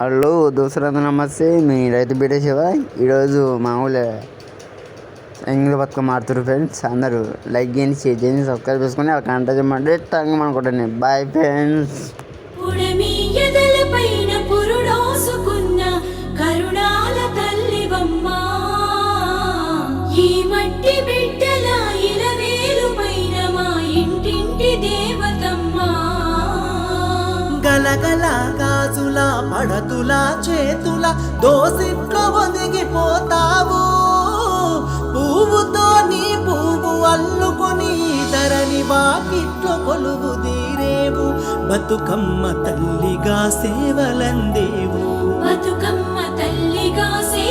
Hello దోస్తులందరూ నమస్తే మీ రైతు బిడ్డ శివ. ఈరోజు మామూలు ఎంగిలి బతుకమ్మ ఆడుతున్నారు ఫ్రెండ్స్ అందరూ లైక్ చేయండి షేర్ చేయండి సబ్స్క్రైబ్ చేసుకొని అక్కడ కంట చెప్పండి టంగ్ అనుకుంటాను బాయ్ ఫ్రెండ్స్ ఈ మట్టి బిడ్డల ఇలవే గలగల గాజుల పడతుల చేతుల దోసిట్లో ఒదిగిపోతావు పువ్వుతో నీ పువ్వు అల్లుకొని ధరని వాకిట్లో కొలువు తీరేవు. బతుకమ్మ తల్లిగా సేవలందేవు. బతుకమ్మ తల్లిగా సేవ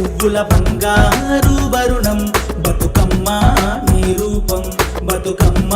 పువ్వుల బంగారు వరుణం బతుకమ్మ నీ రూపం బతుకమ్మ